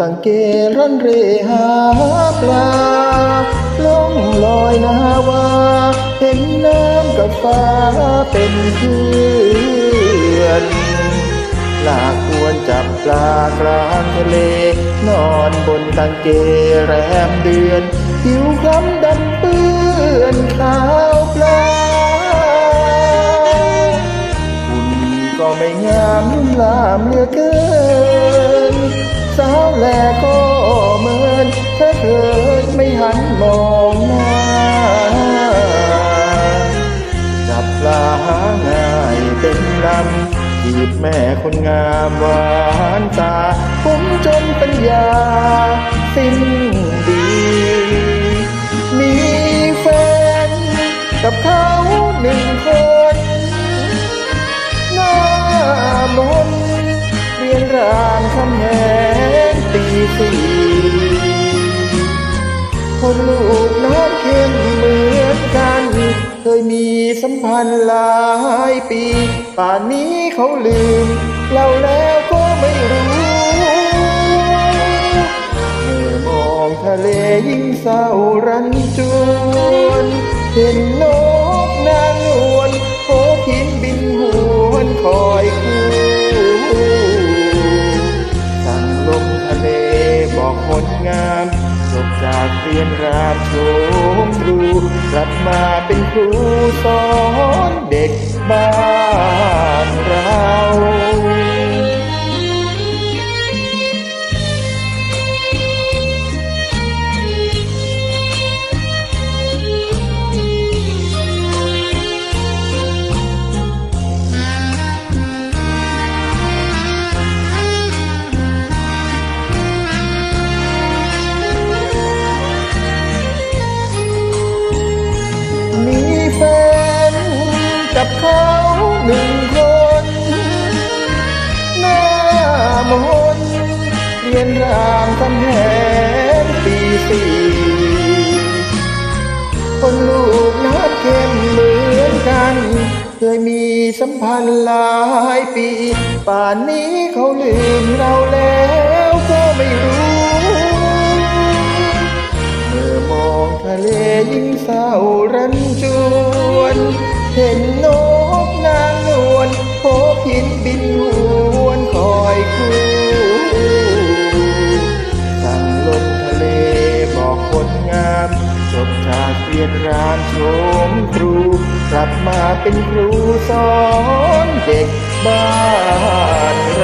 ตังเกรันเรหาปลาล่องลอยนาวา เห็นน้ำกับฟ้าเป็นเพื่อนลากอวนจับปลากลางทะเล นอนบนตังเกแรมเดือน ผิวคล้ำดำเปื้อนขาวปลาหุ่นก็ไม่งามลุ่มลามเหลือเกิน เกิดไม่หันมองหน้า จับปลาหาง่ายเป็นลำจีบแม่คนงามหวานตา ผมจนปัญญา สิ้นดี มีแฟนกับเขาหนึ่งคนหน้ามนเรียนรามคำแหงตีสี่ คนลูกน้ำเค็มเหมือนกัน เคยมีสัมพันธ์หลายปี ป่านนี้เขาลืม เราแล้วก็ไม่รู้เมื่อมองทะเลยิ่งเศร้ารันจวนเห็นนกนางนวลโผพินบินหวนคอยคู่สั่งลมทะเลบอกคนงาม จากเรียนรามโชมรูกลับมาเป็นครูสอนเด็กบ้านเรา หนึ่งคนหน้ามนเรียนรามคำแหงปีสี่คนลูกน้ำเค็มเหมือนกัน เคยมีสัมพันธ์หลายปี ป่านนี้เขาลืมเราแล้วก็ไม่รู้เมื่อมองทะเลยิ่งเศร้ารันจวน เห็นนกน เรียนรโฉมครูกลับมาเป็นครูสอนเด็กบ้านเรา